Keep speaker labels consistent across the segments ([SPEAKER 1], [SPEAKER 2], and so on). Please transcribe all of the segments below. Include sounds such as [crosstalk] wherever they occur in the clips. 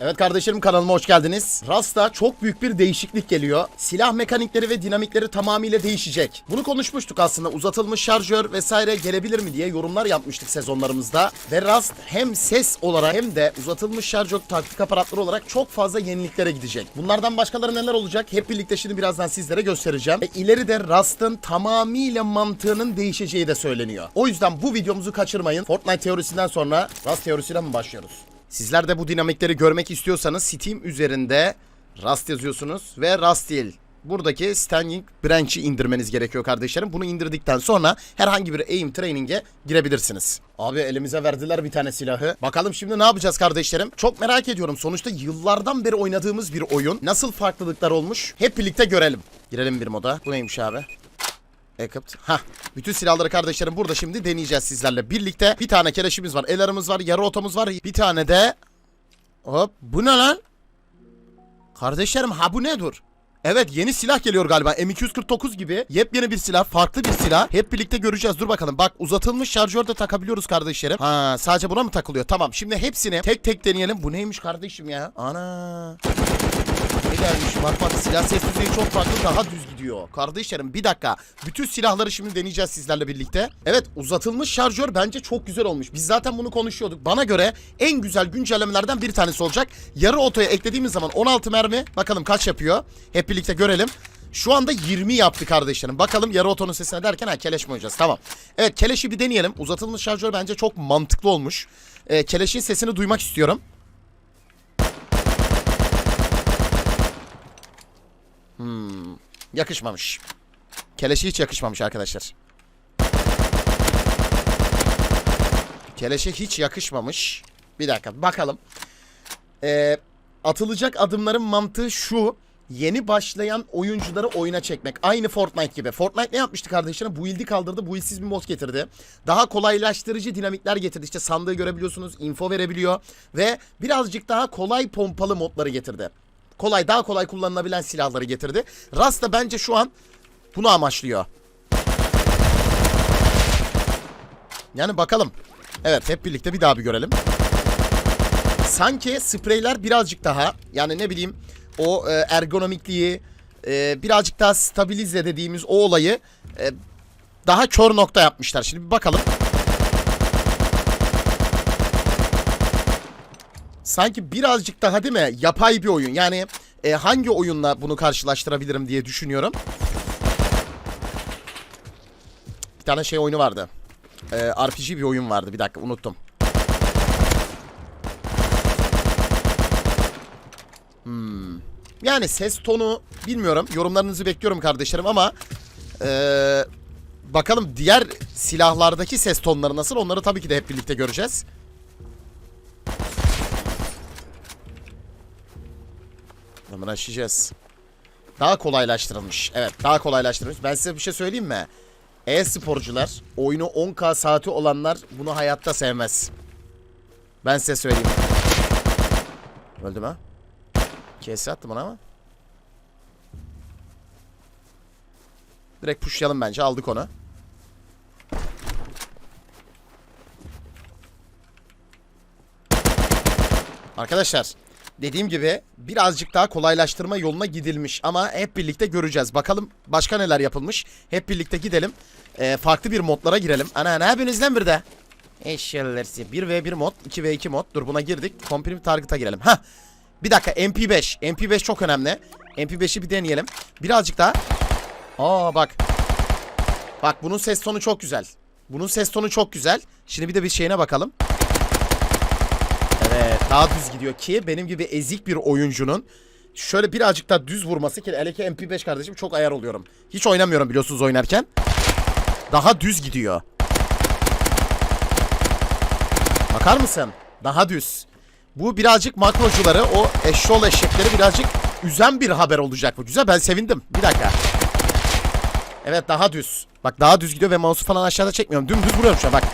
[SPEAKER 1] Evet kardeşlerim kanalıma hoş geldiniz. Rasta çok büyük bir değişiklik geliyor. Silah mekanikleri ve dinamikleri tamamıyla değişecek. Bunu konuşmuştuk aslında. Uzatılmış şarjör vesaire gelebilir mi diye yorumlar yapmıştık sezonlarımızda. Ve Rast hem ses olarak hem de uzatılmış şarjör taktik aparatları olarak çok fazla yeniliklere gidecek. Bunlardan başkaları neler olacak? Hep birlikte şimdi birazdan sizlere göstereceğim. Ve ileride Rust'ın tamamıyla mantığının değişeceği de söyleniyor. O yüzden bu videomuzu kaçırmayın. Fortnite teorisinden sonra Rust teorisiyle mi başlıyoruz? Sizler de bu dinamikleri görmek istiyorsanız Steam üzerinde Rust yazıyorsunuz ve Rust değil. Buradaki Standing Branch'i indirmeniz gerekiyor kardeşlerim. Bunu indirdikten sonra herhangi bir aim training'e girebilirsiniz. Abi elimize verdiler bir tane silahı. Bakalım şimdi ne yapacağız kardeşlerim? Çok merak ediyorum. Sonuçta yıllardan beri oynadığımız bir oyun. Nasıl farklılıklar olmuş? Hep birlikte görelim. Girelim bir moda. Bu neymiş abi? Equipped. Ha, bütün silahları kardeşlerim burada şimdi deneyeceğiz sizlerle birlikte. Bir tane keleşimiz var, elarımız var, yarı otomuz var. Bir tane de Hop, bu ne lan? Kardeşlerim ha bu ne dur? Evet yeni silah geliyor galiba. M249 gibi yepyeni bir silah, farklı bir silah. Hep birlikte göreceğiz. Dur bakalım. Bak uzatılmış şarjör de takabiliyoruz kardeşlerim. Ha sadece buna mı takılıyor? Tamam. Şimdi hepsini tek tek deneyelim. Bu neymiş kardeşim ya? Ana. Ne gelmiş bak bak silah ses düzeyi çok farklı daha düz gidiyor. Kardeşlerim bir dakika. Bütün silahları şimdi deneyeceğiz sizlerle birlikte. Evet uzatılmış şarjör bence çok güzel olmuş. Biz zaten bunu konuşuyorduk. Bana göre en güzel güncellemelerden bir tanesi olacak. Yarı otoya eklediğimiz zaman 16 mermi. Bakalım kaç yapıyor. Hep birlikte görelim. Şu anda 20 yaptı kardeşlerim. Bakalım yarı otonun sesine derken ha keleş mi oynayacağız? Tamam. Evet keleşi bir deneyelim. Uzatılmış şarjör bence çok mantıklı olmuş. Ee, keleşin sesini duymak istiyorum. Yakışmamış. Keleşe hiç yakışmamış arkadaşlar. Keleşe hiç yakışmamış. Bir dakika bakalım. Ee, atılacak adımların mantığı şu. Yeni başlayan oyuncuları oyuna çekmek. Aynı Fortnite gibi. Fortnite ne yapmıştı kardeşlerim? Bu ildi kaldırdı. Bu ilsiz bir mod getirdi. Daha kolaylaştırıcı dinamikler getirdi. İşte sandığı görebiliyorsunuz. info verebiliyor. Ve birazcık daha kolay pompalı modları getirdi kolay daha kolay kullanılabilen silahları getirdi. Rust da bence şu an bunu amaçlıyor. Yani bakalım. Evet hep birlikte bir daha bir görelim. Sanki spreyler birazcık daha yani ne bileyim o e, ergonomikliği e, birazcık daha stabilize dediğimiz o olayı e, daha kör nokta yapmışlar. Şimdi bir bakalım. Sanki birazcık daha değil mi yapay bir oyun. Yani e, hangi oyunla bunu karşılaştırabilirim diye düşünüyorum. Bir tane şey oyunu vardı. E, RPG bir oyun vardı. Bir dakika unuttum. Hmm. Yani ses tonu bilmiyorum. Yorumlarınızı bekliyorum kardeşlerim ama e, bakalım diğer silahlardaki ses tonları nasıl? Onları tabii ki de hep birlikte göreceğiz. Bunu aşacağız. Daha kolaylaştırılmış. Evet daha kolaylaştırılmış. Ben size bir şey söyleyeyim mi? E-sporcular, oyunu 10K saati olanlar bunu hayatta sevmez. Ben size söyleyeyim. Öldü mü? Kese attım ona ama. Direkt pushlayalım bence. Aldık onu. Arkadaşlar dediğim gibi birazcık daha kolaylaştırma yoluna gidilmiş ama hep birlikte göreceğiz. Bakalım başka neler yapılmış. Hep birlikte gidelim. Ee, farklı bir modlara girelim. Ana ne yapıyorsunuz lan burada? Eşyalarsı. 1v1 mod, 2v2 mod. Dur buna girdik. Company Target'a girelim. Ha. Bir dakika MP5. MP5 çok önemli. MP5'i bir deneyelim. Birazcık daha. Aa bak. Bak bunun ses tonu çok güzel. Bunun ses tonu çok güzel. Şimdi bir de bir şeyine bakalım. Daha düz gidiyor ki benim gibi ezik bir oyuncunun şöyle birazcık daha düz vurması ki hele ki MP5 kardeşim çok ayar oluyorum. Hiç oynamıyorum biliyorsunuz oynarken. Daha düz gidiyor. Bakar mısın? Daha düz. Bu birazcık makrocuları o eşşol eşekleri birazcık üzen bir haber olacak bu. Güzel ben sevindim. Bir dakika. Evet daha düz. Bak daha düz gidiyor ve mouse'u falan aşağıda çekmiyorum. Dümdüz vuruyorum şu an bak.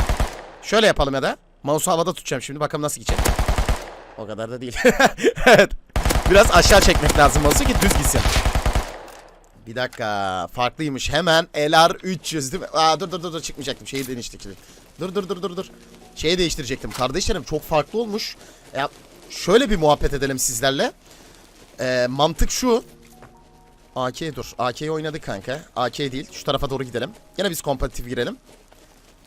[SPEAKER 1] Şöyle yapalım ya da. Mouse'u havada tutacağım şimdi bakalım nasıl gidecek. O kadar da değil. [laughs] evet. Biraz aşağı çekmek lazım olsa ki düz gitsin. Bir dakika. Farklıymış. Hemen LR300 değil mi? Aa, dur dur dur dur çıkmayacaktım. Şeyi değiştirdim. Dur dur dur dur dur. Şeyi değiştirecektim. Kardeşlerim çok farklı olmuş. Ya şöyle bir muhabbet edelim sizlerle. Ee, mantık şu. AK dur. AK'yi oynadık kanka. AK değil. Şu tarafa doğru gidelim. Yine biz kompetitif girelim.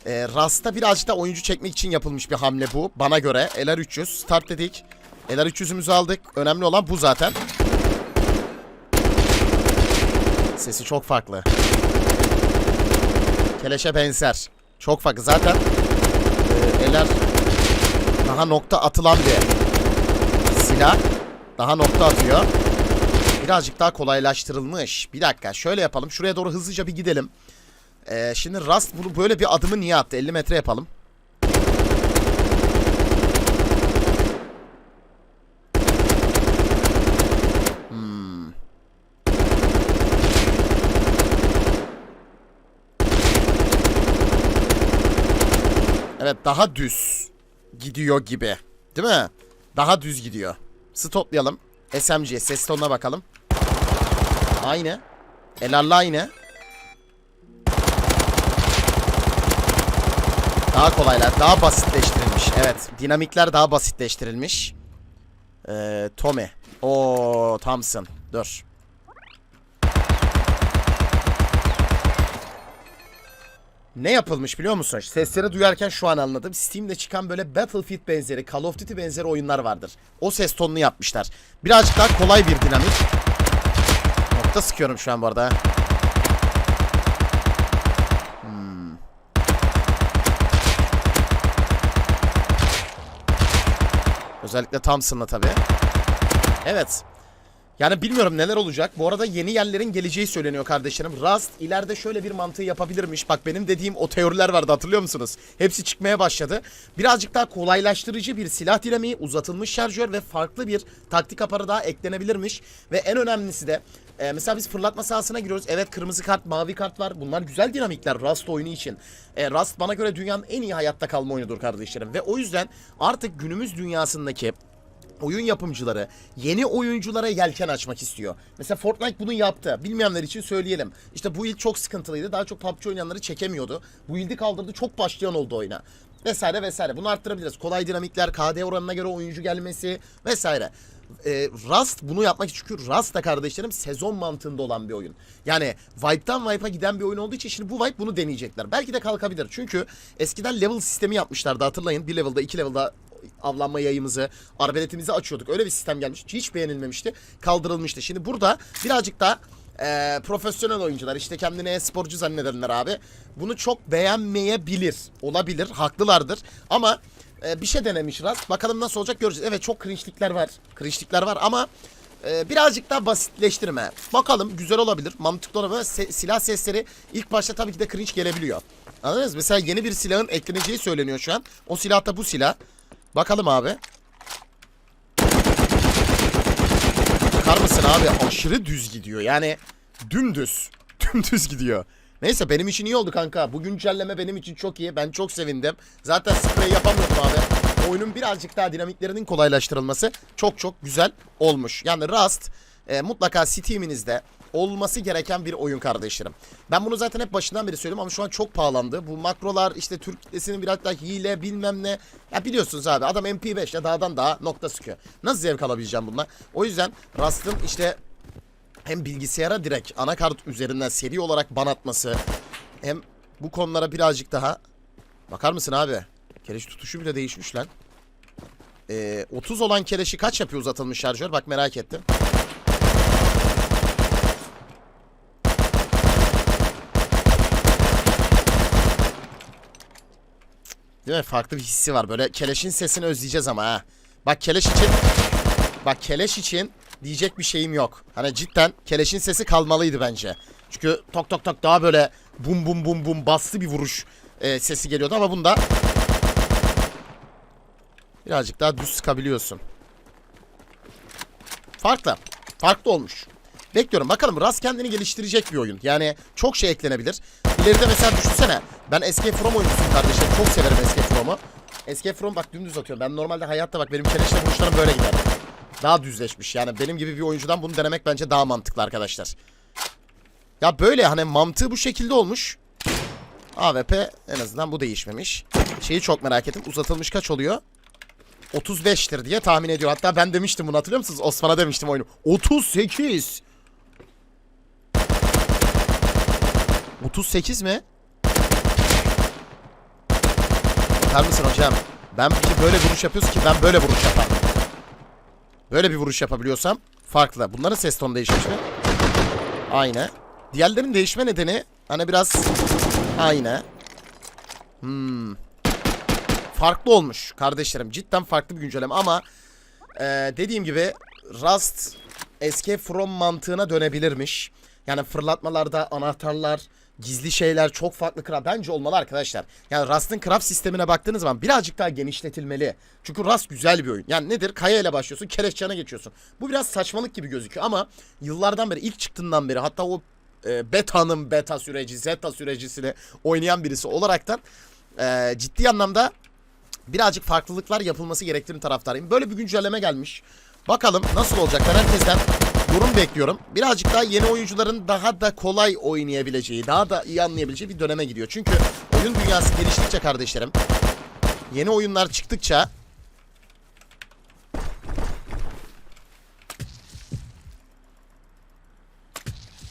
[SPEAKER 1] Ee, Rast'a birazcık da oyuncu çekmek için yapılmış bir hamle bu. Bana göre. LR300. Start dedik. LR300'ümüzü aldık. Önemli olan bu zaten. Sesi çok farklı. Keleşe benzer. Çok farklı. Zaten e, LR daha nokta atılan bir silah. Daha nokta atıyor. Birazcık daha kolaylaştırılmış. Bir dakika şöyle yapalım. Şuraya doğru hızlıca bir gidelim. Ee, şimdi Rust bunu böyle bir adımı niye attı? 50 metre yapalım. Hmm. Evet daha düz gidiyor gibi. Değil mi? Daha düz gidiyor. Stoplayalım. SMG ses tonuna bakalım. Aynı. Elarla aynı. Daha kolaylar, daha basitleştirilmiş. Evet, dinamikler daha basitleştirilmiş. Ee, Tommy. O Thompson. Dur. Ne yapılmış biliyor musun? Sesleri duyarken şu an anladım. Steam'de çıkan böyle Battlefield benzeri, Call of Duty benzeri oyunlar vardır. O ses tonunu yapmışlar. Birazcık daha kolay bir dinamik. Nokta sıkıyorum şu an bu arada. Özellikle Thompson'la tabii. Evet. Yani bilmiyorum neler olacak. Bu arada yeni yerlerin geleceği söyleniyor kardeşlerim. Rust ileride şöyle bir mantığı yapabilirmiş. Bak benim dediğim o teoriler vardı hatırlıyor musunuz? Hepsi çıkmaya başladı. Birazcık daha kolaylaştırıcı bir silah dinamiği, uzatılmış şarjör ve farklı bir taktik aparı daha eklenebilirmiş. Ve en önemlisi de e, mesela biz fırlatma sahasına giriyoruz. Evet kırmızı kart, mavi kart var. Bunlar güzel dinamikler Rust oyunu için. E, Rust bana göre dünyanın en iyi hayatta kalma oyunudur kardeşlerim. Ve o yüzden artık günümüz dünyasındaki oyun yapımcıları yeni oyunculara yelken açmak istiyor. Mesela Fortnite bunu yaptı. Bilmeyenler için söyleyelim. İşte bu yıl çok sıkıntılıydı. Daha çok PUBG oynayanları çekemiyordu. Bu yıldı kaldırdı. Çok başlayan oldu oyuna. Vesaire vesaire. Bunu arttırabiliriz. Kolay dinamikler, KD oranına göre oyuncu gelmesi vesaire. Ee, Rust bunu yapmak için çünkü Rust da kardeşlerim sezon mantığında olan bir oyun. Yani Vibe'dan Vibe'a giden bir oyun olduğu için şimdi bu Vibe bunu deneyecekler. Belki de kalkabilir. Çünkü eskiden level sistemi yapmışlardı hatırlayın. Bir level'da iki level'da avlanma yayımızı, arbeletimizi açıyorduk. Öyle bir sistem gelmiş. Hiç beğenilmemişti. Kaldırılmıştı. Şimdi burada birazcık da e, profesyonel oyuncular işte kendini e-sporcu zannedenler abi. Bunu çok beğenmeyebilir. Olabilir. Haklılardır. Ama e, bir şey denemiş Rast. Bakalım nasıl olacak göreceğiz. Evet çok cringe'likler var. Cringe'likler var ama e, birazcık daha basitleştirme. Bakalım güzel olabilir. Mantıklı olabilir. Se- silah sesleri ilk başta tabii ki de cringe gelebiliyor. Anladınız? Mesela yeni bir silahın ekleneceği söyleniyor şu an. O silah da bu silah. Bakalım abi. Bakar mısın abi? Aşırı düz gidiyor. Yani dümdüz. [laughs] Dümdüz gidiyor. Neyse benim için iyi oldu kanka. Bu güncelleme benim için çok iyi. Ben çok sevindim. Zaten sprey yapamıyordum abi. Oyunun birazcık daha dinamiklerinin kolaylaştırılması çok çok güzel olmuş. Yani Rust e, mutlaka Steam'inizde olması gereken bir oyun kardeşlerim. Ben bunu zaten hep başından beri söylüyorum ama şu an çok pahalandı. Bu makrolar işte Türk kitlesinin biraz daha hile bilmem ne. Ya biliyorsunuz abi adam MP5 ile dağdan daha nokta sıkıyor. Nasıl zevk alabileceğim bundan? O yüzden Rust'ın işte hem bilgisayara direkt anakart üzerinden seri olarak ban atması hem bu konulara birazcık daha bakar mısın abi? Keleş tutuşu bile değişmiş lan. Ee, 30 olan keleşi kaç yapıyor uzatılmış şarjör? Bak merak ettim. Değil mi? Farklı bir hissi var. Böyle keleşin sesini özleyeceğiz ama ha. Bak keleş için Bak keleş için diyecek bir şeyim yok. Hani cidden keleşin sesi kalmalıydı bence. Çünkü tok tok tok daha böyle bum bum bum bum bastı bir vuruş e, sesi geliyordu ama bunda birazcık daha düz sıkabiliyorsun. Farklı. Farklı olmuş. Bekliyorum. Bakalım Rast kendini geliştirecek bir oyun. Yani çok şey eklenebilir. İleride mesela düşünsene. Ben Escape From oyuncusuyum kardeşim. Çok severim Escape From'u. Escape From bak dümdüz atıyorum. Ben normalde hayatta bak benim keleşle vuruşlarım böyle gider. Daha düzleşmiş. Yani benim gibi bir oyuncudan bunu denemek bence daha mantıklı arkadaşlar. Ya böyle hani mantığı bu şekilde olmuş. AWP en azından bu değişmemiş. Şeyi çok merak ettim. Uzatılmış kaç oluyor? 35'tir diye tahmin ediyor. Hatta ben demiştim bunu hatırlıyor musunuz? Osman'a demiştim oyunu. 38. 38 mi? Bakar mısın hocam? Ben ki böyle vuruş yapıyoruz ki ben böyle vuruş yaparım. Böyle bir vuruş yapabiliyorsam farklı. Bunların ses tonu değişmiş mi? Aynı. Diğerlerin değişme nedeni hani biraz aynı. Hmm. Farklı olmuş kardeşlerim. Cidden farklı bir güncelleme ama e, dediğim gibi Rust Escape From mantığına dönebilirmiş. Yani fırlatmalarda anahtarlar, gizli şeyler çok farklı craft. Bence olmalı arkadaşlar. Yani Rust'ın craft sistemine baktığınız zaman birazcık daha genişletilmeli. Çünkü Rust güzel bir oyun. Yani nedir? Kaya ile başlıyorsun, kereççana geçiyorsun. Bu biraz saçmalık gibi gözüküyor ama yıllardan beri, ilk çıktığından beri hatta o e, beta'nın beta süreci, zeta sürecisini oynayan birisi olaraktan e, ciddi anlamda birazcık farklılıklar yapılması gerektiğini taraftarıyım. Böyle bir güncelleme gelmiş. Bakalım nasıl olacak? Ben herkesten yorum bekliyorum. Birazcık daha yeni oyuncuların daha da kolay oynayabileceği, daha da iyi anlayabileceği bir döneme gidiyor. Çünkü oyun dünyası geliştikçe kardeşlerim, yeni oyunlar çıktıkça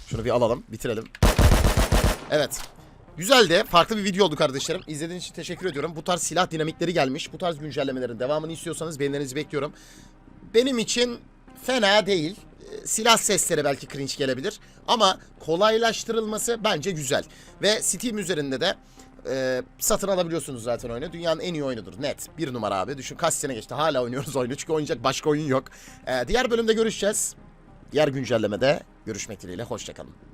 [SPEAKER 1] Şunu bir alalım, bitirelim. Evet. Güzeldi. Farklı bir video oldu kardeşlerim. İzlediğiniz için teşekkür ediyorum. Bu tarz silah dinamikleri gelmiş. Bu tarz güncellemelerin devamını istiyorsanız beğenilerinizi bekliyorum. Benim için fena değil. Silah sesleri belki cringe gelebilir. Ama kolaylaştırılması bence güzel. Ve Steam üzerinde de e, satın alabiliyorsunuz zaten oyunu. Dünyanın en iyi oyunudur. Net. Bir numara abi. Düşün kaç sene geçti. Hala oynuyoruz oyunu. Çünkü oynayacak başka oyun yok. Ee, diğer bölümde görüşeceğiz. Diğer güncellemede görüşmek dileğiyle. Hoşçakalın.